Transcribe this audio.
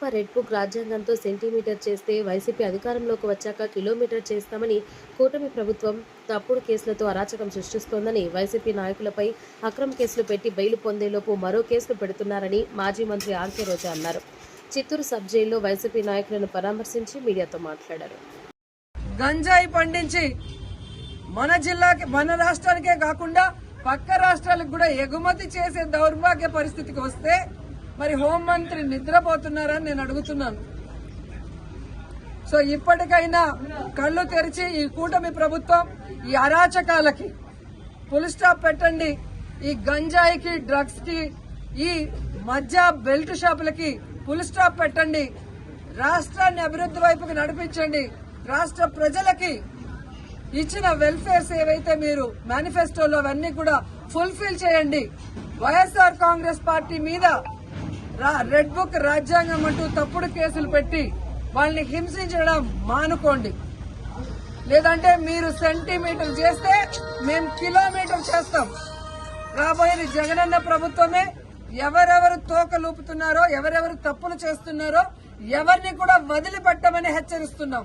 Bhajapa red book రాజ్యాంగంతో centimetre చేస్తే YCP అధికారంలోకి వచ్చాక కిలోమీటర్ చేస్తామని కూటమి ప్రభుత్వం తప్పుడు కేసులతో అరాచకం సృష్టిస్తోందని వైసీపీ నాయకులపై అక్రమ కేసులు పెట్టి బెయిల్ పొందేలోపు మరో కేసులు పెడుతున్నారని మాజీ మంత్రి ఆర్కే రోజా అన్నారు. చిత్తూరు సబ్ జైల్లో వైసీపీ నాయకులను పరామర్శించి మీడియాతో మాట్లాడారు. గంజాయి పండించి మన జిల్లాకి మన రాష్ట్రానికే కాకుండా పక్క రాష్ట్రాలకు కూడా ఎగుమతి చేసే దౌర్భాగ్య పరిస్థితికి వస్తే మరి హోంమంత్రి నిద్రపోతున్నారని నేను అడుగుతున్నాను. సో ఇప్పటికైనా కళ్ళు తెరిచి ఈ కూటమి ప్రభుత్వం ఈ అరాచకాలకి ఫుల్ స్టాప్ పెట్టండి. ఈ గంజాయికి డ్రగ్స్కి ఈ మధ్య బెల్ట్ షాపులకి ఫుల్ స్టాప్ పెట్టండి. రాష్ట్రాన్ని అభివృద్ధి వైపుకి నడిపించండి. రాష్ట్ర ప్రజలకి ఇచ్చిన వెల్ఫేర్స్ ఏవైతే మీరు మేనిఫెస్టోలో అవన్నీ కూడా ఫుల్ఫిల్ చేయండి. వైఎస్ఆర్ కాంగ్రెస్ పార్టీ మీద రెడ్ బుక్ రాజ్యాంగం అంటూ తప్పుడు కేసులు పెట్టి వాళ్ళని హింసించడం మానుకోండి. లేదంటే మీరు సెంటీమీటర్ చేస్తే మేము కిలోమీటర్ చేస్తాం. రాబోయేది జగనన్న ప్రభుత్వమే. ఎవరెవరు తోకలూపుతున్నారో ఎవరెవరు తప్పులు చేస్తున్నారో ఎవరిని కూడా వదిలిపెట్టమని హెచ్చరిస్తున్నాం.